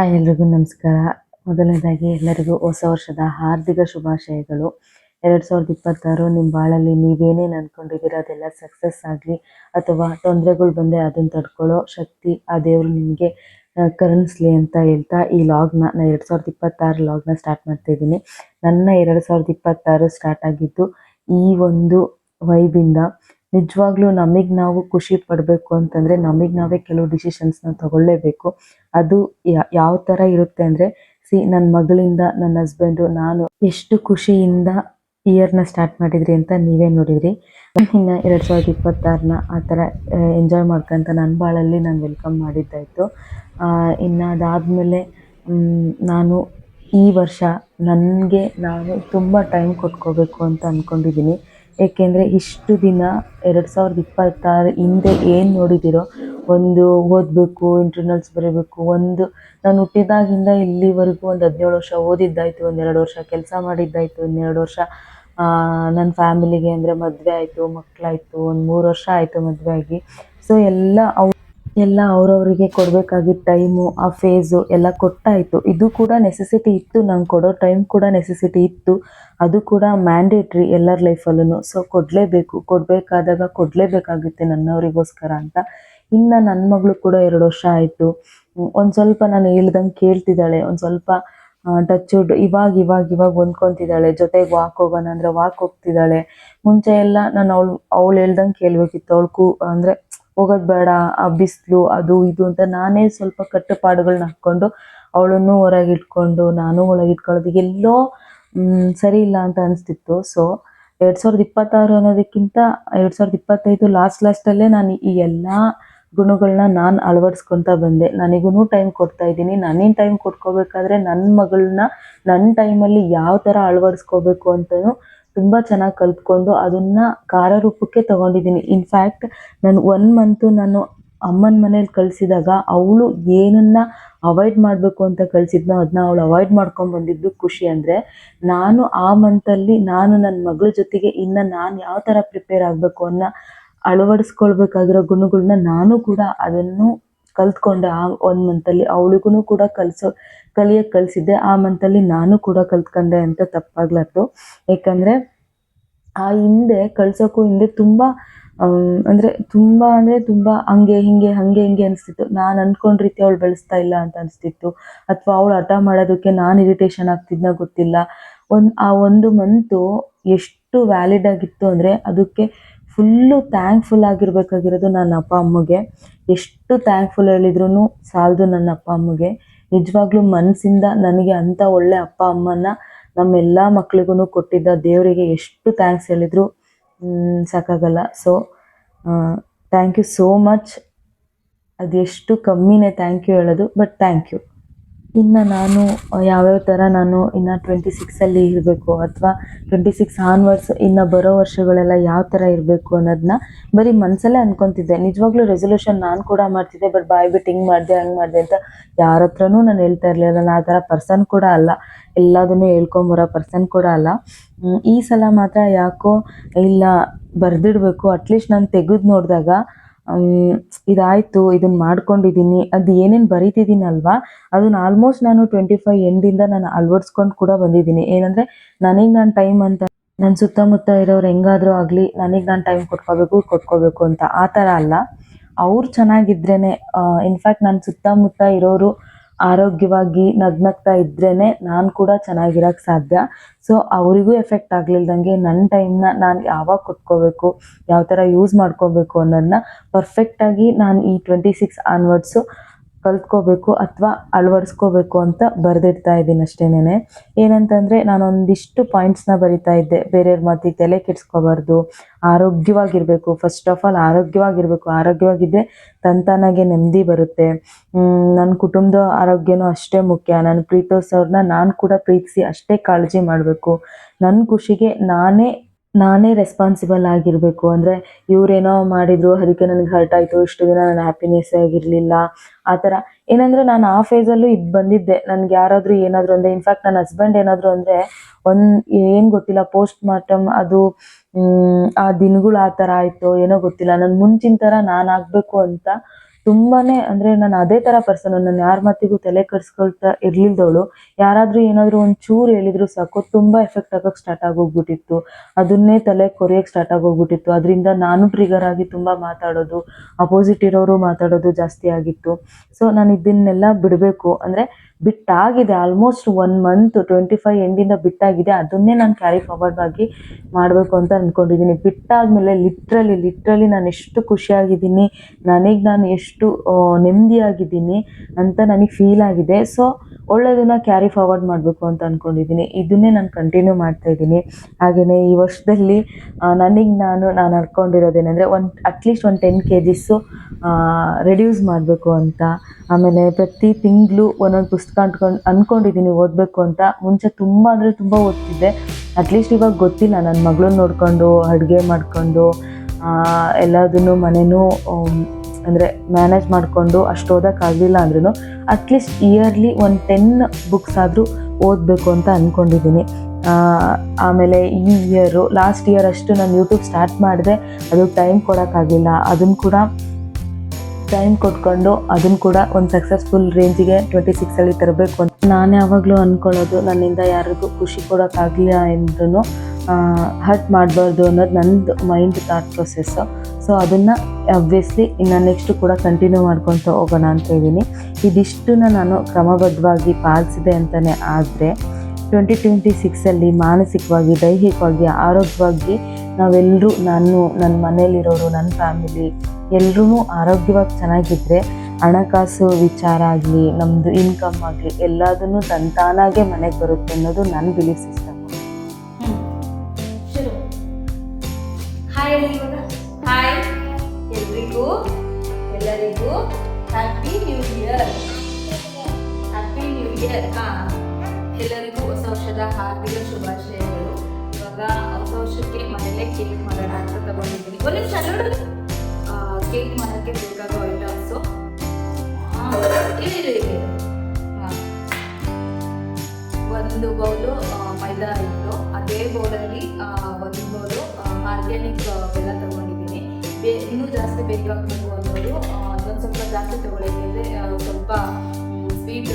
Hi ಎಲ್ರಿಗೂ ನಮಸ್ಕಾರ. ಮೊದಲನೇದಾಗಿ ಎಲ್ಲರಿಗೂ ಹೊಸ ವರ್ಷದ ಹಾರ್ದಿಕ ಶುಭಾಶಯಗಳು. ಎರಡು ಸಾವಿರದ ಇಪ್ಪತ್ತಾರು ನಿಮ್ಮ ಬಾಳಲ್ಲಿ ನೀವೇನೇನು ಅಂದ್ಕೊಂಡಿದ್ದೀರ ಅದೆಲ್ಲ ಸಕ್ಸಸ್ ಆಗಲಿ ಅಥವಾ ತೊಂದರೆಗಳು ಬಂದರೆ ಅದನ್ನು ತಡ್ಕೊಳ್ಳೋ ಶಕ್ತಿ ಆ ದೇವರು ನಿಮಗೆ ಕರುಣಿಸ್ಲಿ ಅಂತ ಹೇಳ್ತಾ ಈ ಲಾಗ್ನ ನಾನು ಎರಡು ಸಾವಿರದ ಇಪ್ಪತ್ತಾರು ಲಾಗ್ನ ಸ್ಟಾರ್ಟ್ ಮಾಡ್ತಿದ್ದೀನಿ ನನ್ನ ಎರಡು ಸಾವಿರದ ಇಪ್ಪತ್ತಾರು ಸ್ಟಾರ್ಟ್ ಆಗಿದ್ದು ಈ ಒಂದು ವೈಬಿಂದ ನಿಜವಾಗ್ಲೂ ನಮಗೆ ನಾವು ಖುಷಿ ಪಡಬೇಕು ಅಂತಂದರೆ ನಮಗೆ ನಾವೇ ಕೆಲವು ಡಿಸಿಷನ್ಸ್ನ ತಗೊಳ್ಳೇಬೇಕು ಅದು ಯಾವ ಥರ ಇರುತ್ತೆ ಅಂದರೆ, ಸಿ ನನ್ನ ಮಗಳಿಂದ ನನ್ನ ಹಸ್ಬೆಂಡು ನಾನು ಎಷ್ಟು ಖುಷಿಯಿಂದ ಇಯರ್ನ ಸ್ಟಾರ್ಟ್ ಮಾಡಿದ್ರಿ ಅಂತ ನೀವೇ ನೋಡಿದ್ರಿ. ಇನ್ನು ಎರಡು ಸಾವಿರದ ಇಪ್ಪತ್ತಾರನ್ನ ಆ ಥರ ಎಂಜಾಯ್ ಮಾಡ್ಕೊಂತ ನನ್ನ ಬಾಳಲ್ಲಿ ನಾನು ವೆಲ್ಕಮ್ ಮಾಡಿದ್ದಾಯಿತು. ಇನ್ನು ಅದಾದಮೇಲೆ ನಾನು ಈ ವರ್ಷ ನನಗೆ ನಾನು ತುಂಬ ಟೈಮ್ ಕೊಟ್ಕೋಬೇಕು ಅಂತ ಅಂದ್ಕೊಂಡಿದ್ದೀನಿ ಏಕೆಂದರೆ ಇಷ್ಟು ದಿನ, ಎರಡು ಸಾವಿರದ ಇಪ್ಪತ್ತಾರು ಹಿಂದೆ ಏನು ನೋಡಿದ್ದೀರೋ ಒಂದು ಓದಬೇಕು ಇಂಟರ್ನಲ್ಸ್ ಬರೀಬೇಕು, ಒಂದು ನಾನು ಹುಟ್ಟಿದಾಗಿಂದ ಇಲ್ಲಿವರೆಗೂ ಒಂದು ಹದಿನೇಳು ವರ್ಷ ಓದಿದ್ದಾಯಿತು ಒಂದೆರಡು ವರ್ಷ ಕೆಲಸ ಮಾಡಿದ್ದಾಯಿತು ಇನ್ನೆರಡು ವರ್ಷ ನನ್ನ ಫ್ಯಾಮಿಲಿಗೆ ಅಂದರೆ ಮದುವೆ ಆಯಿತು ಮಕ್ಕಳಾಯಿತು ಒಂದು ಮೂರು ವರ್ಷ ಆಯಿತು ಮದುವೆ ಆಗಿ. ಸೊ ಎಲ್ಲ ಅವು ಎಲ್ಲ ಅವ್ರವರಿಗೆ ಕೊಡಬೇಕಾಗಿದ್ದ ಟೈಮು, ಆ ಫೇಸು ಎಲ್ಲ ಕೊಟ್ಟಾಯಿತು. ಇದು ಕೂಡ ನೆಸೆಸಿಟಿ ಇತ್ತು, ನಂಗೆ ಕೊಡೋ ಟೈಮ್ ಕೂಡ ನೆಸೆಸಿಟಿ ಇತ್ತು. ಅದು ಕೂಡ ಮ್ಯಾಂಡೇಟ್ರಿ ಎಲ್ಲರ ಲೈಫಲ್ಲೂ ಸೊ ಕೊಡಲೇಬೇಕು. ಕೊಡಬೇಕಾದಾಗ ಕೊಡಲೇಬೇಕಾಗುತ್ತೆ ನನ್ನವರಿಗೋಸ್ಕರ ಅಂತ. ಇನ್ನು ನನ್ನ ಮಗಳು ಕೂಡ ಎರಡು ವರ್ಷ ಆಯಿತು. ಒಂದು ಸ್ವಲ್ಪ ನಾನು ಹೇಳ್ದಂಗೆ ಕೇಳ್ತಿದ್ದಾಳೆ. ಒಂದು ಸ್ವಲ್ಪ ಟಚ್ ಇವಾಗ ಇವಾಗ ಇವಾಗ ಹೊಂದ್ಕೊತಿದ್ದಾಳೆ. ಜೊತೆಗೆ ವಾಕ್ ಹೋಗೋಣ ಅಂದರೆ ವಾಕ್ ಹೋಗ್ತಿದ್ದಾಳೆ. ಮುಂಚೆ ಎಲ್ಲ ನಾನು ಅವಳು ಅವಳು ಹೇಳ್ದಂಗೆ ಕೇಳಬೇಕಿತ್ತು. ಅವಳು ಕೂ, ಅಂದರೆ ಹೋಗೋದು ಬೇಡ, ಆ ಬಿಸಿಲು, ಅದು ಇದು ಅಂತ ನಾನೇ ಸ್ವಲ್ಪ ಕಟ್ಟುಪಾಡುಗಳನ್ನ ಹಾಕ್ಕೊಂಡು ಅವಳನ್ನು ಹೊರಗೆ ಇಟ್ಕೊಂಡು ನಾನು ಒಳಗೆ ಇಟ್ಕೊಳ್ಳೋದು ಎಲ್ಲೋ ಸರಿ ಇಲ್ಲ ಅಂತ ಅನಿಸ್ತಿತ್ತು. ಸೊ ಎರಡು ಸಾವಿರದ ಇಪ್ಪತ್ತಾರು ಅನ್ನೋದಕ್ಕಿಂತ ಎರಡು ಸಾವಿರದ ಇಪ್ಪತ್ತೈದು ಲಾಸ್ಟ್ ಲಾಸ್ಟಲ್ಲೇ ನಾನು ಈ ಎಲ್ಲ ಗುಣಗಳನ್ನ ನಾನು ಅಳವಡಿಸ್ಕೊತಾ ಬಂದೆ. ನನಗೂ ಟೈಮ್ ಕೊಡ್ತಾ ಇದ್ದೀನಿ. ನನಗೆ ಟೈಮ್ ಕೊಟ್ಕೋಬೇಕಾದ್ರೆ ನನ್ನ ಮಗಳನ್ನ ನನ್ನ ಟೈಮಲ್ಲಿ ಯಾವ ಥರ ಅಳವಡಿಸ್ಕೋಬೇಕು ಅಂತಲೂ ತುಂಬ ಚೆನ್ನಾಗಿ ಕಲ್ತ್ಕೊಂಡು ಅದನ್ನು ಕಾರ್ಯರೂಪಕ್ಕೆ ತಗೊಂಡಿದ್ದೀನಿ. ಇನ್ಫ್ಯಾಕ್ಟ್ ನಾನು ಒನ್ ಮಂತು ನಾನು ಅಮ್ಮನ ಮನೇಲಿ ಕಳಿಸಿದಾಗ ಅವಳು ಏನನ್ನು ಅವಾಯ್ಡ್ ಮಾಡಬೇಕು ಅಂತ ಕಳಿಸಿದ್ನೋ ಅದನ್ನ ಅವಳು ಅವಾಯ್ಡ್ ಮಾಡ್ಕೊಂಡು ಬಂದಿದ್ದು ಖುಷಿ ಅಂದರೆ ನಾನು ಆ ಮಂತಲ್ಲಿ ನಾನು ನನ್ನ ಮಗಳ ಜೊತೆಗೆ ಇನ್ನು ನಾನು ಯಾವ ಥರ ಪ್ರಿಪೇರ್ ಆಗಬೇಕು ಅನ್ನೋ ಅಳವಡಿಸ್ಕೊಳ್ಬೇಕಾಗಿರೋ ಗುಣಗಳನ್ನ ನಾನು ಕೂಡ ಅದನ್ನು ಕಲ್ತ್ಕೊಂಡೆ ಆ ಒಂದು ಮಂತಲ್ಲಿ ಅವಳಿಗೂ ಕೂಡ ಕಲಿಸೋ ಕಲಿಯೋಕ್ಕೆ ಕಲಿಸಿದ್ದೆ. ಆ ಮಂತಲ್ಲಿ ನಾನು ಕೂಡ ಕಲ್ತ್ಕೊಂಡೆ ಅಂತ ತಪ್ಪಾಗ್ಲಾರ್ದು. ಯಾಕಂದ್ರೆ ಆ ಹಿಂದೆ ಕಳ್ಸೋಕ್ಕೂ ಹಿಂದೆ ತುಂಬ ಅಂದರೆ ತುಂಬ ಅಂದರೆ ತುಂಬ ಹಂಗೆ, ಹಿಂಗೆ ಹಂಗೆ, ಹಿಂಗೆ ಅನಿಸ್ತಿತ್ತು. ನಾನು ಅಂದ್ಕೊಂಡ ರೀತಿ ಅವಳು ಬೆಳೆಸ್ತಾ ಇಲ್ಲ ಅಂತ ಅನಿಸ್ತಿತ್ತು. ಅಥವಾ ಅವಳು ಹಠ ಮಾಡೋದಕ್ಕೆ ನಾನು ಇರಿಟೇಷನ್ ಆಗ್ತಿದ್ನ ಗೊತ್ತಿಲ್ಲ. ಒಂದು, ಆ ಒಂದು ಮಂತು ಎಷ್ಟು ವ್ಯಾಲಿಡ್ ಆಗಿತ್ತು ಅಂದರೆ ಅದಕ್ಕೆ ಫುಲ್ಲು ಥ್ಯಾಂಕ್ಫುಲ್ ಆಗಿರಬೇಕಾಗಿರೋದು ನನ್ನ ಅಪ್ಪ ಅಮ್ಮಗೆ. ಎಷ್ಟು ಥ್ಯಾಂಕ್ಫುಲ್ ಹೇಳಿದ್ರು ಸಾಲದು ನನ್ನ ಅಪ್ಪ ಅಮ್ಮಗೆ. ನಿಜವಾಗ್ಲೂ ಮನಸ್ಸಿಂದ ನನಗೆ ಅಂಥ ಒಳ್ಳೆ ಅಪ್ಪ ಅಮ್ಮನ ನಮ್ಮೆಲ್ಲ ಮಕ್ಳಿಗೂ ಕೊಟ್ಟಿದ್ದ ದೇವರಿಗೆ ಎಷ್ಟು ಥ್ಯಾಂಕ್ಸ್ ಹೇಳಿದ್ರು ಸಾಕಾಗಲ್ಲ. So thank you so much ಅದೆಷ್ಟು ಕಮ್ಮಿನೇ ಥ್ಯಾಂಕ್ ಯು ಹೇಳೋದು ಬಟ್ ಥ್ಯಾಂಕ್ ಯು ಇನ್ನು ನಾನು ಯಾವ್ಯಾವ ಥರ ನಾನು ಇನ್ನು ಟ್ವೆಂಟಿ ಸಿಕ್ಸಲ್ಲಿ ಇರಬೇಕು ಅಥವಾ ಟ್ವೆಂಟಿ ಸಿಕ್ಸ್ ಆನ್ವರ್ಡ್ಸ್ ಇನ್ನು ಬರೋ ವರ್ಷಗಳೆಲ್ಲ ಯಾವ ಥರ ಇರಬೇಕು ಅನ್ನೋದನ್ನ ಬರೀ ಮನಸ್ಸಲ್ಲೇ ಅಂದ್ಕೊತಿದ್ದೆ ನಿಜವಾಗ್ಲೂ ರೆಸೊಲ್ಯೂಷನ್ ನಾನು ಕೂಡ ಮಾಡ್ತಿದ್ದೆ ಬಟ್ ಬಾಯ್ ಬಿಟ್ಟು ಹಿಂಗೆ ಮಾಡಿದೆ, ಹಂಗೆ ಮಾಡಿದೆ ಅಂತ ಯಾರ ಹತ್ರನೂ ನಾನು ಹೇಳ್ತಾ ಇರಲಿಲ್ಲ. ನಾನು ಆ ಥರ ಪರ್ಸನ್ ಕೂಡ ಅಲ್ಲ. ಎಲ್ಲದನ್ನು ಹೇಳ್ಕೊಂಬರೋ ಪರ್ಸನ್ ಕೂಡ ಅಲ್ಲ. ಈ ಸಲ ಮಾತ್ರ ಯಾಕೋ ಇಲ್ಲ ಬರೆದಿಡಬೇಕು. ಅಟ್ಲೀಸ್ಟ್ ನಾನು ತೆಗೆದು ನೋಡಿದಾಗ ಇದಾಯಿತು ಇದನ್ನು ಮಾಡ್ಕೊಂಡಿದ್ದೀನಿ ಅದು ಏನೇನು ಬರಿತಿದ್ದೀನಲ್ವಾ ಅದನ್ನ ಆಲ್ಮೋಸ್ಟ್ ನಾನು ಟ್ವೆಂಟಿ ಫೈವ್ ಎಂಡಿಂದ ನಾನು ಅಳವಡಿಸ್ಕೊಂಡು ಕೂಡ ಬಂದಿದ್ದೀನಿ ಏನಂದರೆ, ನನಗೆ ನಾನು ಟೈಮ್ ಅಂತ ನನ್ನ ಸುತ್ತಮುತ್ತ ಇರೋರು ಹೆಂಗಾದರೂ ಆಗಲಿ, ನನಗೆ ನಾನು ಟೈಮ್ ಕೊಟ್ಕೋಬೇಕು ಕೊಟ್ಕೋಬೇಕು ಅಂತ ಆ ಥರ ಅಲ್ಲ. ಅವ್ರು ಚೆನ್ನಾಗಿದ್ರೇ ಇನ್ಫ್ಯಾಕ್ಟ್ ನನ್ನ ಸುತ್ತಮುತ್ತ ಇರೋರು ಆರೋಗ್ಯವಾಗಿ ನಗ್ನಗ್ತಾ ಇದ್ರೇ ನಾನು ಕೂಡ ಚೆನ್ನಾಗಿರೋಕ್ಕೆ ಸಾಧ್ಯ. ಸೊ ಅವರಿಗೂ ಎಫೆಕ್ಟ್ ಆಗಲಿಲ್ದಂಗೆ ನನ್ನ ಟೈಮ್ನ ನಾನು ಯಾವಾಗ ಕೊಟ್ಕೋಬೇಕು, ಯಾವ ಥರ ಯೂಸ್ ಮಾಡ್ಕೋಬೇಕು ಅನ್ನೋದನ್ನ ಪರ್ಫೆಕ್ಟಾಗಿ ನಾನು ಈ ಟ್ವೆಂಟಿ ಸಿಕ್ಸ್ ಆನ್ವರ್ಡ್ಸು ಕಲ್ತ್ಕೋಬೇಕು ಅಥವಾ ಅಳವಡಿಸ್ಕೋಬೇಕು ಅಂತ ಬರೆದಿಡ್ತಾ ಇದ್ದೀನಿ ಅಷ್ಟೇನೆ ಏನಂತಂದರೆ ನಾನೊಂದಿಷ್ಟು ಪಾಯಿಂಟ್ಸ್ನ ಬರಿತಾ ಇದ್ದೆ. ಬೇರೆಯವ್ರ ಮಾತಿಗೆ ತಲೆ ಕೆಡಿಸ್ಕೋಬಾರ್ದು. ಆರೋಗ್ಯವಾಗಿರಬೇಕು. ಫಸ್ಟ್ ಆಫ್ ಆಲ್ ಆರೋಗ್ಯವಾಗಿರಬೇಕು. ಆರೋಗ್ಯವಾಗಿದ್ದರೆ ತಂತಾನಾಗೆ ನೆಮ್ಮದಿ ಬರುತ್ತೆ. ನನ್ನ ಕುಟುಂಬದ ಆರೋಗ್ಯನೂ ಅಷ್ಟೇ ಮುಖ್ಯ. ನಾನು ಪ್ರೀತಿಸೋರನ್ನ ನಾನು ಕೂಡ ಪ್ರೀತಿಸಿ ಅಷ್ಟೇ ಕಾಳಜಿ ಮಾಡಬೇಕು. ನನ್ನ ಖುಷಿಗೆ ನಾನೇ ನಾನೇ ರೆಸ್ಪಾನ್ಸಿಬಲ್ ಆಗಿರಬೇಕು. ಅಂದರೆ ಇವರೇನೋ ಮಾಡಿದ್ರು ಅದಕ್ಕೆ ನನಗೆ ಹರ್ಟ್ ಆಯಿತು, ಇಷ್ಟು ದಿನ ನಾನು ಹ್ಯಾಪಿನೆಸ್ ಆಗಿರಲಿಲ್ಲ. ಆ ಥರ. ಏನಂದರೆ ನಾನು ಆ ಫೇಸಲ್ಲೂ ಇದು ಬಂದಿದ್ದೆ. ನನಗೆ ಯಾರಾದರೂ ಏನಾದರೂ ಅಂದರೆ ಇನ್ಫ್ಯಾಕ್ಟ್ ನನ್ನ ಹಸ್ಬೆಂಡ್ ಏನಾದರೂ ಅಂದರೆ, ಒಂದು ಏನು ಗೊತ್ತಿಲ್ಲ ಪೋಸ್ಟ್ ಮಾರ್ಟಮ್ ಅದು ಆ ದಿನಗಳು ಆ ಥರ ಆಯಿತು ಏನೋ ಗೊತ್ತಿಲ್ಲ. ನಾನು ಮುಂಚಿನ ಥರ ನಾನು ಆಗಬೇಕು ಅಂತ ತುಂಬಾನೇ ಅಂದ್ರೆ ನಾನು ಅದೇ ತರ ಪರ್ಸನ್ ನಾನು ಯಾರ ಮಾತಿಗೂ ತಲೆ ಕೆಡಿಸ್ಕೊಳ್ತಾ ಇರ್ಲಿಲ್ದವಳು, ಯಾರಾದ್ರೂ ಏನಾದ್ರೂ ಒಂದ್ ಚೂರು ಹೇಳಿದ್ರು ಸಾಕು, ತುಂಬಾ ಎಫೆಕ್ಟ್ ಆಗಕ್ ಸ್ಟಾರ್ಟ್ ಆಗೋಗ್ಬಿಟ್ಟಿತ್ತು. ಅದನ್ನೇ ತಲೆ ಕೊರಿಯಕ್ ಸ್ಟಾರ್ಟ್ ಆಗೋಗ್ಬಿಟ್ಟಿತ್ತು. ಅದರಿಂದ ನಾನು ಟ್ರಿಗರ್ ಆಗಿ ತುಂಬಾ ಮಾತಾಡೋದು ಅಪೋಸಿಟ್ ಇರೋರು ಮಾತಾಡೋದು ಜಾಸ್ತಿ ಆಗಿತ್ತು. ಸೊ ನಾನು ಇದನ್ನೆಲ್ಲ ಬಿಡಬೇಕು. ಅಂದ್ರೆ ಬಿಟ್ಟಾಗಿದೆ almost one month twenty five ಎಂಡಿಂದ ಬಿಟ್ಟಾಗಿದೆ. ಅದನ್ನೇ ನಾನು ಕ್ಯಾರಿ ಫಾರ್ವರ್ಡ್ ಆಗಿ ಮಾಡಬೇಕು ಅಂತ ಅಂದ್ಕೊಂಡಿದ್ದೀನಿ ಬಿಟ್ಟಾದ್ಮೇಲೆ ಲಿಟ್ರಲಿ ಲಿಟ್ರಲಿ ನಾನು ಎಷ್ಟು ಖುಷಿಯಾಗಿದ್ದೀನಿ, ನನಗೆ ನಾನು ಎಷ್ಟು ನೆಮ್ಮದಿಯಾಗಿದ್ದೀನಿ ಅಂತ ನನಗೆ ಫೀಲ್ ಆಗಿದೆ. ಸೊ ಒಳ್ಳೆಯದನ್ನ ಕ್ಯಾರಿ ಫಾರ್ವರ್ಡ್ ಮಾಡಬೇಕು ಅಂತ ಅಂದ್ಕೊಂಡಿದ್ದೀನಿ ಇದನ್ನೇ ನಾನು ಕಂಟಿನ್ಯೂ ಮಾಡ್ತಾ ಇದ್ದೀನಿ. ಹಾಗೆಯೇ ಈ ವರ್ಷದಲ್ಲಿ ನನಗೆ ನಾನು ನಾನು ಅನ್ಕೊಂಡಿರೋದೇನೆಂದರೆ ಒಂದು ಅಟ್ಲೀಸ್ಟ್ ಒಂದು ಟೆನ್ ಕೆ ಜಿಸ್ಸು ರೆಡ್ಯೂಸ್ ಮಾಡಬೇಕು ಅಂತ. ಆಮೇಲೆ ಪ್ರತಿ ತಿಂಗಳು ಒಂದೊಂದು ಪುಸ್ತಕ ಅಂಟ್ಕೊಂಡು ಅಂದ್ಕೊಂಡಿದ್ದೀನಿ ಓದಬೇಕು ಅಂತ. ಮುಂಚೆ ತುಂಬ ಅಂದರೆ ತುಂಬ ಓದ್ತಿದ್ದೆ. ಅಟ್ಲೀಸ್ಟ್ ಇವಾಗ ಗೊತ್ತಿಲ್ಲ. ನನ್ನ ಮಗಳನ್ನ ನೋಡಿಕೊಂಡು, ಅಡುಗೆ ಮಾಡಿಕೊಂಡು ಎಲ್ಲದನ್ನು ಮನೆಯೂ ಅಂದರೆ ಮ್ಯಾನೇಜ್ ಮಾಡಿಕೊಂಡು ಅಷ್ಟು ಓದೋಕ್ಕಾಗಲಿಲ್ಲ ಅಂದ್ರೂ ಅಟ್ಲೀಸ್ಟ್ ಇಯರ್ಲಿ ಒಂದು ಟೆನ್ ಬುಕ್ಸ್ ಆದರೂ ಓದಬೇಕು ಅಂತ ಅಂದ್ಕೊಂಡಿದ್ದೀನಿ ಆಮೇಲೆ ಈ ಇಯರು ಲಾಸ್ಟ್ ಇಯರ್ ಅಷ್ಟು ನಾನು ಯೂಟ್ಯೂಬ್ ಸ್ಟಾರ್ಟ್ ಮಾಡಿದೆ. ಅದು ಟೈಮ್ ಕೊಡೋಕ್ಕಾಗಿಲ್ಲ ಅದನ್ನು ಕೂಡ ಟೈಮ್ ಕೊಟ್ಕೊಂಡು ಅದನ್ನು ಕೂಡ ಒಂದು ಸಕ್ಸಸ್ಫುಲ್ ರೇಂಜಿಗೆ ಟ್ವೆಂಟಿ ಸಿಕ್ಸಲ್ಲಿ ತರಬೇಕು ಅಂತ. ನಾನು ಯಾವಾಗಲೂ ಅಂದ್ಕೊಳ್ಳೋದು ನನ್ನಿಂದ ಯಾರಿಗೂ ಖುಷಿ ಕೊಡೋಕ್ಕಾಗಲಿಲ್ಲ ಅಂದ್ರೂ ಹರ್ಟ್ ಮಾಡಬಾರ್ದು ಅನ್ನೋದು ನಂದು ಮೈಂಡ್ ಥಾಟ್ ಪ್ರೊಸೆಸ್ಸು ಸೊ ಅದನ್ನು ಅಬ್ವಿಯಸ್ಲಿ ಇನ್ನು ನೆಕ್ಸ್ಟು ಕೂಡ ಕಂಟಿನ್ಯೂ ಮಾಡ್ಕೊತ ಹೋಗೋಣ ಅಂತ ಇದ್ದೀನಿ ಇದಿಷ್ಟನ್ನ ನಾನು ಕ್ರಮಬದ್ಧವಾಗಿ ಪಾಲಿಸಿದೆ ಅಂತಲೇ ಆದರೆ ಟ್ವೆಂಟಿ ಟ್ವೆಂಟಿ ಸಿಕ್ಸಲ್ಲಿ ಮಾನಸಿಕವಾಗಿ, ದೈಹಿಕವಾಗಿ, ಆರೋಗ್ಯವಾಗಿ ನಾವೆಲ್ಲರೂ ನಾನು, ನನ್ನ ಮನೇಲಿರೋರು ನನ್ನ ಫ್ಯಾಮಿಲಿ ಎಲ್ಲರೂ ಆರೋಗ್ಯವಾಗಿ ಚೆನ್ನಾಗಿದ್ದರೆ ಹಣಕಾಸು ವಿಚಾರ ಆಗಲಿ ನಮ್ಮದು ಇನ್ಕಮ್ ಆಗಲಿ, ಎಲ್ಲದನ್ನು ತಂತಾನಾಗೆ ಮನೆಗೆ ಬರುತ್ತೆ ಅನ್ನೋದು ನನ್ನ ಬಿಲೀಫ್ ಸಿಸ್ಟಮ್. ಹಾಯ್ ಎಲ್ರಿಗೂ, ಎಲ್ಲರಿಗೂ happy new year happy new year ಹಾ. ಹಾರ್ದಿಕ ಶುಭಾಶಯಗಳು. ಇವಾಗ ವರ್ಷಕ್ಕೆ ಮನೇಲೆ ಕೇಕ್ ಮಾಡೋಣ ಅಂತ ತಗೊಂಡಿದ್ದೀನಿ. ಒಂದು ನಿಮಿಷ ಕೇಕ್ ಮಾಡೋಕ್ಕೆ ಬೇಕಾಗೋ ಐಟಮ್ಸು ಒಂದು ಬೌಲು ಮೈದಾ ಇತ್ತು ಅದೇ ಬೌಲಲ್ಲಿ ಒಂದು ಬೌಲು ಆರ್ಗ್ಯಾನಿಕ್ ಬೆಲ್ಲ ತಗೊಂಡಿದ್ದೀನಿ. ಬೇ, ಇನ್ನೂ ಜಾಸ್ತಿ ಬೇಕಾಗಬೇಕು ಅನ್ನೋದು ಅದೊಂದು ಸ್ವಲ್ಪ ಜಾಸ್ತಿ ತಗೊಳ್ಳಿದ್ರೆ ಸ್ವಲ್ಪ ಸ್ವೀಟ್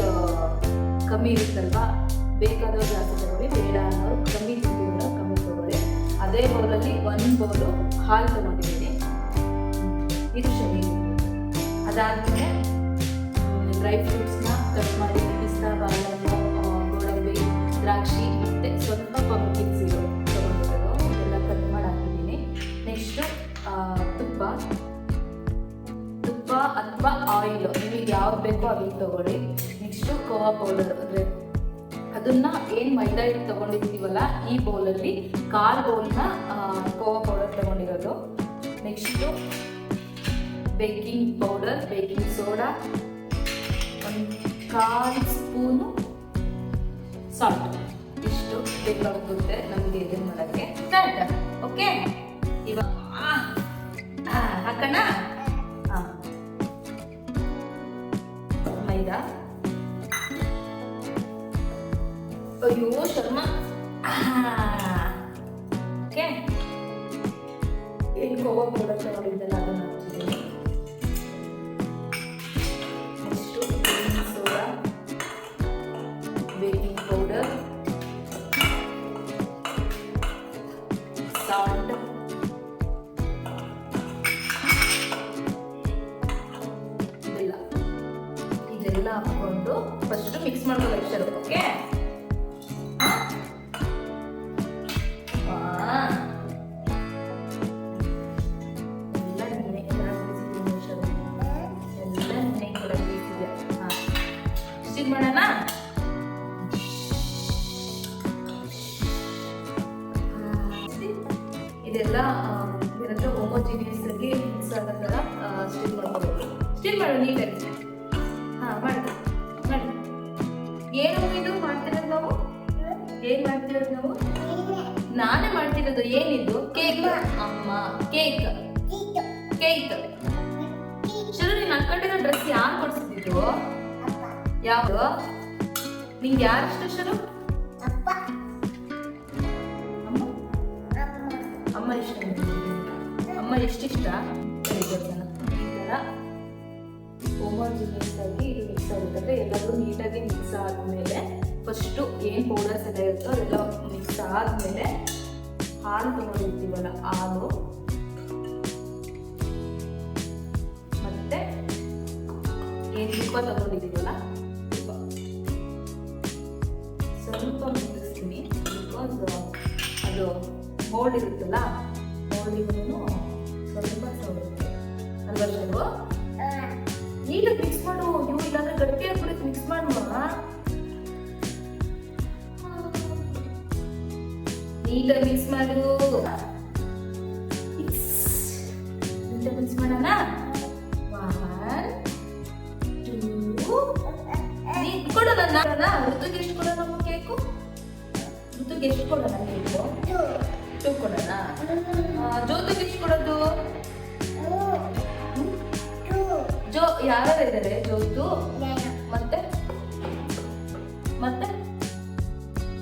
ಕಮ್ಮಿ ಇರುತ್ತಲ್ವಾ? ಬೇಕಾದವ್ರು ಜಾಸ್ತಿ ತಗೊಳ್ಳಿ, ಬೇಡ ಅನ್ನೋರು ಕಮ್ಮಿ ತಿಂದಿರೋ ಕಮ್ಮಿ ತಗೊಳ್ಳಿ. ಅದೇ ಬೌಲಲ್ಲಿ ಒಂದು ಬೌಲು ಹಾಲು ತಗೊಂಡಿದ್ದೀನಿ. ಇದು ಶನಿ. ಅದಾದಮೇಲೆ ಡ್ರೈ ಫ್ರೂಟ್ಸ್ನ ಕಟ್ ಮಾಡಿ ಪಿಸ್ತಾ ಬಾಳೆಹಣ್ಣು ಗೋಡಂಬಿ, ದ್ರಾಕ್ಷಿ, ಮತ್ತು ಸ್ವಲ್ಪ ಪಂಪ್ಕಿನ್ ಸೀರು ತಗೊಂಡಿರೋದು. ಎಲ್ಲ ಕಟ್ ಮಾಡಿ ಹಾಕಿದ್ದೀನಿ ನೆಕ್ಸ್ಟು ತುಪ್ಪ. ತುಪ್ಪ ಅಥವಾ ಆಯಿಲ್ ನಿಮಗೆ ಯಾವ್ದು ಬೇಕೋ ಅದನ್ನು ತಗೊಳ್ಳಿ. ನೆಕ್ಸ್ಟು ಕೋವಾ ಪೌಡರ್ ಅಂದರೆ ಅದನ್ನ ಏನು ಮೈದಾ ಹಿಟ್ಟು ತಗೊಂಡಿರ್ತೀವಲ್ಲ, ಈ ಬೌಲಲ್ಲಿ ಕಾಲು ಬೌಲ್ನ ಕೋವಾ ಪೌಡರ್ ತಗೊಂಡಿರೋದು. Next baking powder baking soda ಒಂದು ಕಾಲು ಸ್ಪೂನು ಸಾಲ್ಟ್ ಇಷ್ಟು ಬೇಕಾಗುತ್ತೆ ನಮಗೆ ಇದನ್ ಮಾಡೋಕ್ಕೆ. ಓಕೆ ಇವಾಗ ಹಾಕೋಣ. ಮೈದಾ. ಅಯ್ಯೋ ಶರ್ಮ ಓಕೆ ಏನು ಕೋವಾ ಕೂಡ ಚೆನ್ನಾಗಿದ್ದಲ್ಲ ಅದನ್ನ ಸ್ಟಿಕ್ ಮಾಡೋಣ? ಇದೆಲ್ಲ ಏನಂದ್ರೆ ಹೋಮೋಜಿನಿಯಸ್ ಆಗಿ ಮಿಕ್ಸ್ ಆಗೋ ಥರ ಸ್ಟಿಲ್ ಮಾಡ್ಕೋಬೇಕು ಸ್ಟಿಲ್ ಮಾಡು ನೀಟಾಗಿ ಹಾಂ ಮಾಡಿ ಮಾಡಿ. ಏನು ಇದು ಮಾಡ್ತಿರೋದು ನಾವು? ಏನು ಮಾಡ್ತಿರೋದು ನಾವು? ನಾನೇ ಮಾಡ್ತಿರೋದು ಏನಿದು? ಕೇಕ್. ಅಮ್ಮ. ಕೇಕ್. ಕೇಕ್. ಶುರು ನೀನು ಹಾಕೊಂಡಿರೋ ಡ್ರೆಸ್ ಯಾರು ಕೊಡ್ಸಿದ್ದು ಯಾವುದು? ನಿಂಗೆ ಯಾರು ಇಷ್ಟ ಅಪ್ಪ. ಅಮ್ಮ? ಅಮ್ಮ ಇಷ್ಟ ಅಮ್ಮ ಎಷ್ಟಿಷ್ಟ ಗೊತ್ತಲ್ಲ. ಈ ಥರ ಹೋಮೋಜಿನಿಯಸ್ ಆಗಿ ಇದು ಮಿಕ್ಸ್ ಆಗುತ್ತೆ ಅಂದರೆ ಎಲ್ಲರೂ ನೀಟಾಗಿ ಮಿಕ್ಸ್ ಆದಮೇಲೆ ಫಸ್ಟು ಏನು ಪೌಡರ್ಸ್ ಎಲ್ಲ ಇರುತ್ತೋ ಅದೆಲ್ಲ ಮಿಕ್ಸ್ ಆದಮೇಲೆ ಹಾಲು ತೊಗೊಂಡಿರ್ತೀವಲ್ಲ ಹಾಲು. ಮತ್ತೆ ಏನು ತುಪ್ಪ ತಗೊಂಡಿದ್ದೀವಲ್ಲ ಮೋಲ್ಡ್ ಇರುತ್ತಲ್ಲ ಮೋಲ್ಡಿಗೂ ಸ್ವಲ್ಪ ಅಲ್ವಾ ಶೈವ ನೀಟಾಗಿ ಮಿಕ್ಸ್ ಮಾಡು ನೀವು ಇಲ್ಲಾಂದ್ರೆ ಗಟ್ಟಿ ಆಗ್ಬಿಡುತ್ತೆ ಮಿಕ್ಸ್ ಮಾಡುವ. ನೀಟಾಗಿ ಮಿಕ್ಸ್ ಮಾಡು. ನೀಟಾಗಿ ಮಿಕ್ಸ್ ಮಾಡೋಣ? ಒನ್ ಟೂ ನೀನ್ ಋತುಗೆ ಎಷ್ಟು ಕೊಡೋಣ ಕೇಕು ಋತುಗೆ ಎಷ್ಟು ಕೊಡೋಣ ಕೇಕು ಟೂ ಕೊಡೋಣ ಬಿಚ್ ಎಷ್ಟು ಕೊಡೋದು? ಜೋ ಯಾರ್ಯಾರು ಇದ್ದಾರೆ ಜ್ಯೋತು ಮತ್ತೆ? ಮತ್ತೆ?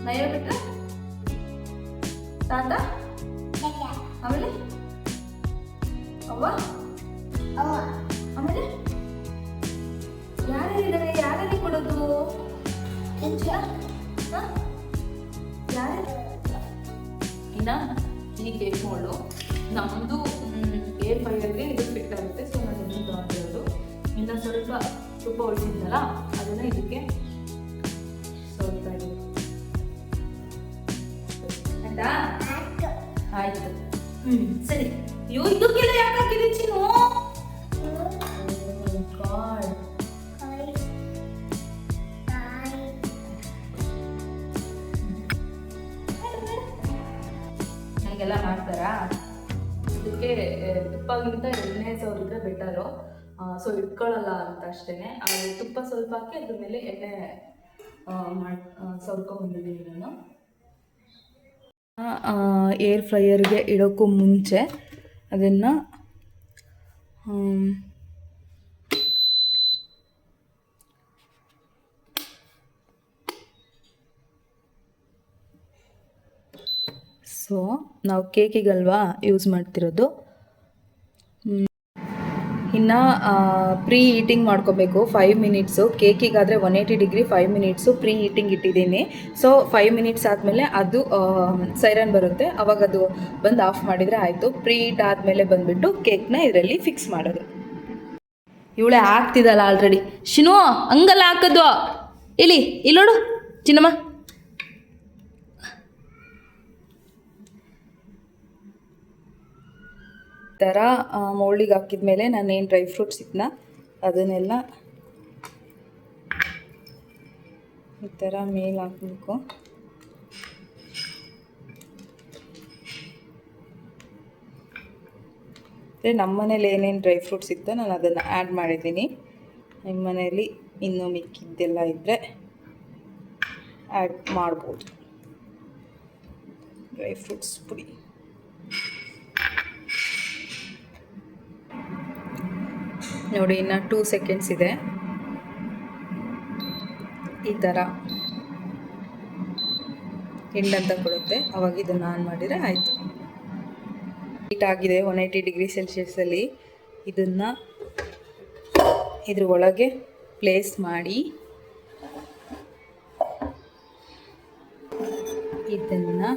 ನಯ ಬಿಟ್ರೆ? ತಾತ? ಆಮೇಲೆ? ಅವ್ವ? ಆಮೇಲೆ? ಯಾರ್ಯಾರಿದ್ದಾರೆ ಯಾರ್ಯಾರಿಗೆ ಕೊಡೋದು? ಇನ್ನ ಈ ಕೇಕ್ ಮಾಡು ನಮ್ಮದು ಏರ್ ಫೈರ್ಗೆ ಇದು ಫಿಟ್ ಆಗುತ್ತೆ. ಸೊ ನಾನು ಇದನ್ನು ತಗೊಂಡಿರೋದು. ಇನ್ನು ಸ್ವಲ್ಪ ತುಪ್ಪ ಉಳಿಸಿದ್ನಲ್ಲ ಅದನ್ನ ಇದಕ್ಕೆ ಸ್ವಲ್ಪ. ಆಯ್ತಾ? ಆಯ್ತು. ಹ್ಮ್ ಸರಿ. ಅಯ್ಯೋ ಇದಕ್ಕೆಲ್ಲ ಯಾಕೆ ಹಾಕಿದೆ ಹೀಗೆಲ್ಲ ಮಾಡ್ತಾರಾ? ಅದಕ್ಕೆ ತುಪ್ಪಗಿಂತ ಎಣ್ಣೆ ಸವರಿದ್ರೆ ಬೆಟರು. ಸೊ ಇಟ್ಕೊಳ್ಳಲ್ಲ ಅಂತ ಅಷ್ಟೇ ತುಪ್ಪ ಸ್ವಲ್ಪ ಹಾಕಿ ಅದ್ರ ಮೇಲೆ ಎಣ್ಣೆ ಮಾಡಿ ಸವರ್ಕೊಂಡ್ಬಂದಿದ್ದೀನಿ ನಾನು ಏರ್ ಫ್ರೈಯರ್ಗೆ ಇಡೋಕ್ಕೂ ಮುಂಚೆ ಅದನ್ನು ಸೊ, ನಾವು ಕೇಕಿಗಲ್ವಾ ಯೂಸ್ ಮಾಡ್ತಿರೋದು. ಇನ್ನು ಪ್ರೀ ಹೀಟಿಂಗ್ ಮಾಡ್ಕೋಬೇಕು. Five minutes ಕೇಕಿಗಾದರೆ one eighty degree five minutes preheating ಇಟ್ಟಿದ್ದೀನಿ. ಸೊ ಫೈವ್ ಮಿನಿಟ್ಸ್ ಆದಮೇಲೆ ಅದು ಸೈರನ್ ಬರುತ್ತೆ. ಅವಾಗ ಅದು ಬಂದು ಆಫ್ ಮಾಡಿದರೆ ಆಯಿತು. ಪ್ರೀ ಹೀಟ್ ಆದಮೇಲೆ ಬಂದುಬಿಟ್ಟು ಕೇಕ್ನ ಇದರಲ್ಲಿ ಫಿಕ್ಸ್ ಮಾಡೋದು. ಇವಳೆ ಆಗ್ತಿದ್ದಲ್ಲ ಆಲ್ರೆಡಿ ಶಿನು ಹಂಗಲ್ಲ ಹಾಕೋದು. ಇಲ್ಲಿ ಇಲ್ಲೋಡು ಚಿನ್ನಮ್ಮ. ಥರ ಮೌಲ್ಡಿಗೆ ಹಾಕಿದ್ಮೇಲೆ ನಾನೇನು ಡ್ರೈ ಫ್ರೂಟ್ಸ್ ಇದ್ನ, ಅದನ್ನೆಲ್ಲ ಈ ಥರ ಮೇಲೆ ಹಾಕಬೇಕು. ನಮ್ಮ ಮನೇಲಿ ಏನೇನು ಡ್ರೈ ಫ್ರೂಟ್ಸ್ ಇತ್ತೋ ನಾನು ಅದನ್ನು ಆ್ಯಡ್ ಮಾಡಿದ್ದೀನಿ. ನಿಮ್ಮ ಮನೆಯಲ್ಲಿ ಇನ್ನೂ ಮಿಕ್ಕಿದ್ದೆಲ್ಲ ಇದ್ದರೆ ಆ್ಯಡ್ ಮಾಡ್ಬೋದು. ಡ್ರೈ ಫ್ರೂಟ್ಸ್ ಪುಡಿ. ನೋಡಿ, ಇನ್ನು ಟೂ ಸೆಕೆಂಡ್ಸ್ ಇದೆ. ಈ ಥರ ಹಿಂಡಂತ ಕೊಡುತ್ತೆ. ಅವಾಗ ಇದನ್ನು ಆನ್ ಮಾಡಿದರೆ ಆಯಿತು. ಹೀಟ್ ಆಗಿದೆ ಒನ್ ಏಯ್ಟಿ ಡಿಗ್ರಿ ಸೆಲ್ಸಿಯಸಲ್ಲಿ ಇದನ್ನು ಇದ್ರ ಒಳಗೆ ಪ್ಲೇಸ್ ಮಾಡಿ. ಇದನ್ನು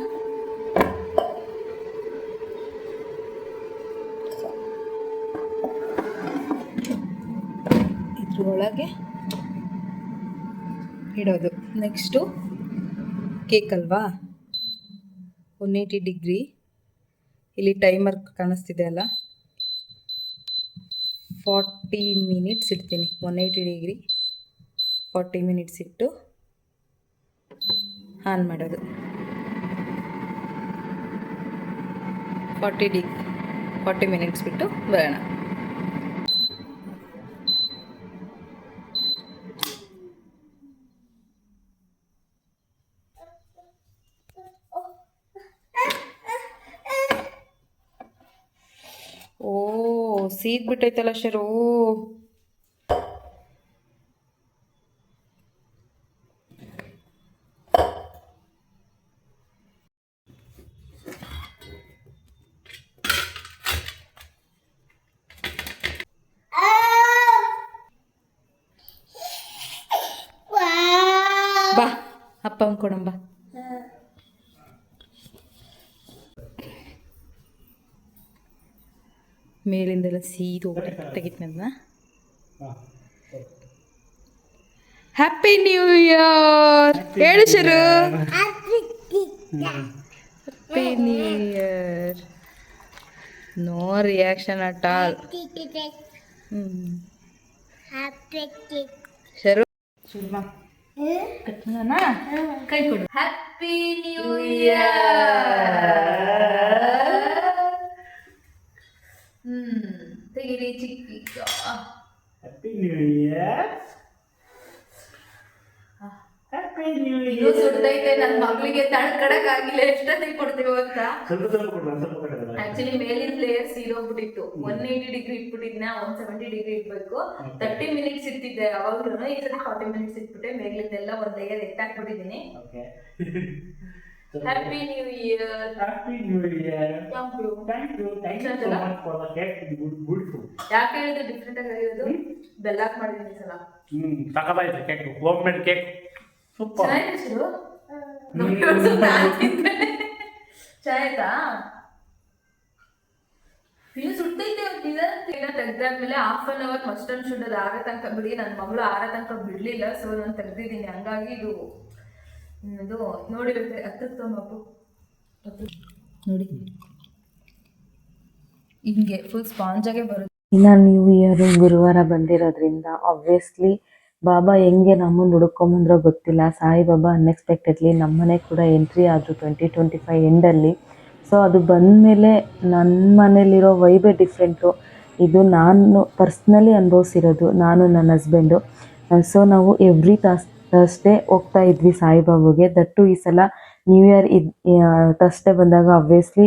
ಇದ್ರೊಳಗೆ ಇಡೋದು. ನೆಕ್ಸ್ಟು ಕೇಕ್ ಅಲ್ವಾ? ಒನ್ ಏಯ್ಟಿ ಡಿಗ್ರಿ ಇಲ್ಲಿ ಟೈಮರ್ ಕಾಣಿಸ್ತಿದೆ ಅಲ್ಲ? ಫಾರ್ಟಿ ಮಿನಿಟ್ಸ್ ಇಡ್ತೀನಿ. One eighty degree forty minutes ಇಟ್ಟು ಆನ್ ಮಾಡೋದು. ಫಾರ್ಟಿ ಡಿಗ್ರಿ ಫಾರ್ಟಿ ಮಿನಿಟ್ಸ್ ಬಿಟ್ಟು ಬರೋಣ. ಸೀದ್ಬಿಟ್ಟೈತಲ್ಲ ಶರು. ಬಾ ಅಪ್ಪ ಕೊಡಂಬ ಮೇಲಿಂದೆಲ್ಲ ಸೀದು ತೆಗಿತನಲ್ಲ ಹ್ಯಾಪಿ ನ್ಯೂ ಇಯರ್ ಹೇಳು Sharu. Happy new year no reaction at all Sharu. ಕೈ ಕೊಡು. ಹ್ಯಾಪಿ ನ್ಯೂ ಇಯರ್ ಹ್ಮ್ ತೆಗಿರಿ ಚಿಕ್ಕ happy new year happy new ಇದು ಸುಡ್ತೈತೆ ನನ್ನ ಮಗಳಿಗೆ ತಡ್ಕಡಕ್ ಆಗಿಲ್ಲ ಎಷ್ಟೊತ್ತಿಗೆ ಕೊಡ್ತೀವಿ ಅಂತ ಸ್ವಲ್ಪ ಸ್ವಲ್ಪ ಕೊಡು ಒಂದು ಸ್ವಲ್ಪ ಆಕ್ಚುಲಿ ಮೇಲಿನ ಲೇಯರ್ ಸೀದೋಗ್ಬಿಟ್ಟಿತ್ತು ಒನ್ ಏಯ್ಟಿ ಡಿಗ್ರಿ ಇಟ್ಬಿಟ್ಟಿದ್ನ ಒನ್ ಸೆವೆಂಟಿ ಡಿಗ್ರಿ ಇಟ್ಬೇಕು ತರ್ಟಿ ಮಿನಿಟ್ಸ್ ಇಟ್ಟಿದ್ದೆ ಅವಾಗ್ಲೂ ಈ ಸತಿ ಫಾರ್ಟಿ ಮಿನಿಟ್ಸ್ ಇಟ್ಬಿಟ್ಟೆ ಮೇಲಿಂದೆಲ್ಲ ಒಂದ್ layer ಎತ್ತಾಕ್ಬಿಟ್ಟಿದ್ದೀನಿ okay happy new year happy new year thank you thank you thank you so much for the cake beautiful ಯಾಕೆ ಹೇಳಿದ್ರೆ ಡಿಫ್ರೆಂಟ್ ಆಗಿ ಹೇಳಿದ್ರು ಬೆಲ್ಲಾಕ್ ಮಾಡಿದ್ದೀನಿ ಈ ಸಲ. Hmm ತಗೋಬಾಯ್ತು cake home. Made cake super ಚೆನ್ನಾಗಿತ್ತು? ಚೆನ್ನಾಯ್ತಾ ಇನ್ನು ಸುಟ್ಟೈತೆ ಇನ್ನ ತೆಗ್ದಾದ್ಮೇಲೆ half an hour must and should ಅದು ಆರ ತನಕ ಬಿಡಿ. ನನ್ನ ಮಗಳು ಆರ ತನಕ ಬಿಡ್ಲಿಲ್ಲ ಸೊ ನಾನು ತೆಗ್ದಿದ್ದೀನಿ. ಹಂಗಾಗಿ ಇದು ಇದು ನೋಡಿರುತ್ತೆ ಹತ್ತಕ್ಕೆ ತೊಂಬಪ್ಪು ನೋಡಿ ಹಿಂಗೆ ಫುಲ್ ಸ್ಪಾಂಜಾಗೆ ಬರುತ್ತೆ. ಇನ್ನು ನ್ಯೂ ಇಯರ್ ಗುರುವಾರ ಬಂದಿರೋದ್ರಿಂದ ಆಬ್ವಿಯಸ್ಲಿ ಬಾಬಾ ಹೆಂಗೆ ನಮ್ಮನ್ನು ಹುಡುಕೊಂಬಂದ್ರೋ ಗೊತ್ತಿಲ್ಲ. ಸಾಯಿಬಾಬಾ ಅನ್ಎಕ್ಸ್ಪೆಕ್ಟೆಡ್ಲಿ ನಮ್ಮನೆ ಕೂಡ ಎಂಟ್ರಿ ಆದರು ಟ್ವೆಂಟಿ ಟ್ವೆಂಟಿ ಫೈವ್ ಎಂಡಲ್ಲಿ ಸೊ ಅದು ಬಂದಮೇಲೆ ನನ್ನ ಮನೇಲಿರೋ ವೈಬೇ ಡಿಫ್ರೆಂಟು ಇದು ನಾನು ಪರ್ಸ್ನಲಿ ಅನುಭವಿಸಿರೋದು ನಾನು ನನ್ನ ಹಸ್ಬೆಂಡು ಸೊ ನಾವು ಎವ್ರಿ ತಾಸ್ ಥರ್ಸ್ಡೇ ಹೋಗ್ತಾ ಇದ್ವಿ ಸಾಯಿಬಾಬುಗೆ. ದಟ್ಟು ಈ ಸಲ ನ್ಯೂ ಇಯರ್ ಇದ್ ಥರ್ಸ್ಡೇ ಬಂದಾಗ ಅಬ್ವಿಯಸ್ಲಿ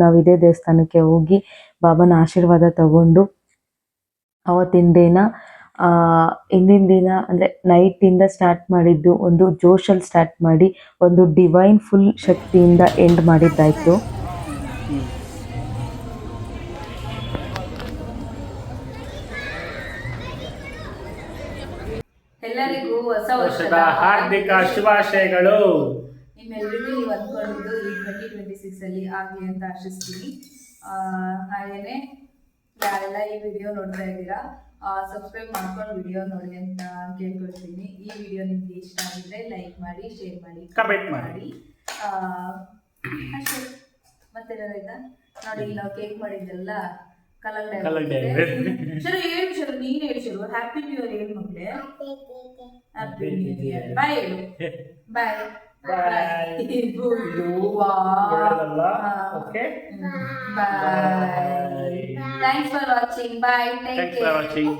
ನಾವು ಇದೇ ದೇವಸ್ಥಾನಕ್ಕೆ ಹೋಗಿ ಬಾಬನ ಆಶೀರ್ವಾದ ತಗೊಂಡು ಅವತ್ತಿನ ದಿನ ಆ, ಹಿಂದಿನ ದಿನ ಅಂದರೆ ನೈಟಿಂದ ಸ್ಟಾರ್ಟ್ ಮಾಡಿದ್ದು ಒಂದು ಜೋಶಲ್ಲಿ ಸ್ಟಾರ್ಟ್ ಮಾಡಿ ಒಂದು ಡಿವೈನ್ ಫುಲ್ ಶಕ್ತಿಯಿಂದ ಎಂಡ್ ಮಾಡಿದ್ದಾಯಿತು. ಎಲ್ಲರಿಗೂ ಹೊಸ ವರ್ಷದ ಹಾರ್ದಿಕ ಶುಭಾಶಯಗಳು. ನಿಮ್ಮೆಲ್ಲರಿಗೂ ನೀವು ಅಂದ್ಕೊಂಡಿದ್ದು ಈ ಟ್ವೆಂಟಿ ಟ್ವೆಂಟಿ ಸಿಕ್ಸ್ ಅಲ್ಲಿ ಆಗಲಿ ಅಂತ ಆಶಿಸ್ತೀನಿ. ಹಾಗೇನೆ ಯಾರೆಲ್ಲ ಈ ವಿಡಿಯೋ ನೋಡ್ತಾ ಇದ್ದೀರಾ ಸಬ್ಸ್ಕ್ರೈಬ್ ಮಾಡ್ಕೊಂಡು ವಿಡಿಯೋ ನೋಡಿ ಅಂತ ಕೇಳ್ಕೊಳ್ತೀನಿ. ಈ ವಿಡಿಯೋ ನಿಮ್ಗೆ ಇಷ್ಟ ಆಗಿದ್ರೆ ಲೈಕ್ ಮಾಡಿ ಶೇರ್ ಮಾಡಿ ಕಮೆಂಟ್ ಮಾಡಿ. ಅಷ್ಟೇ. ಆಯ್ತಾ? ನೋಡಿ ಇಲ್ಲಿ ನಾವು ಕೇಕ್ ಮಾಡಿದ್ದೆಲ್ಲ ಕಲ್ಲಂಗಡಿ ಆಗಿದೆ. ಶರು ಹೇಳು ಶರು ನೀನು ಹೇಳು ಶರು ಹ್ಯಾಪಿ ನ್ಯೂ ಇಯರ್ ಹೇಳು ಮಗಳೇ ಹ್ಯಾಪಿ ನ್ಯೂ ಇಯರ್ ಬಾಯ್ ಹೇಳು ಬಾಯ್ Bye. ಇದು Wow. ಒಳ್ಳೆದಲ್ಲ Ah. Okay Bye. Thanks for watching. Bye. Take thanks care. For watching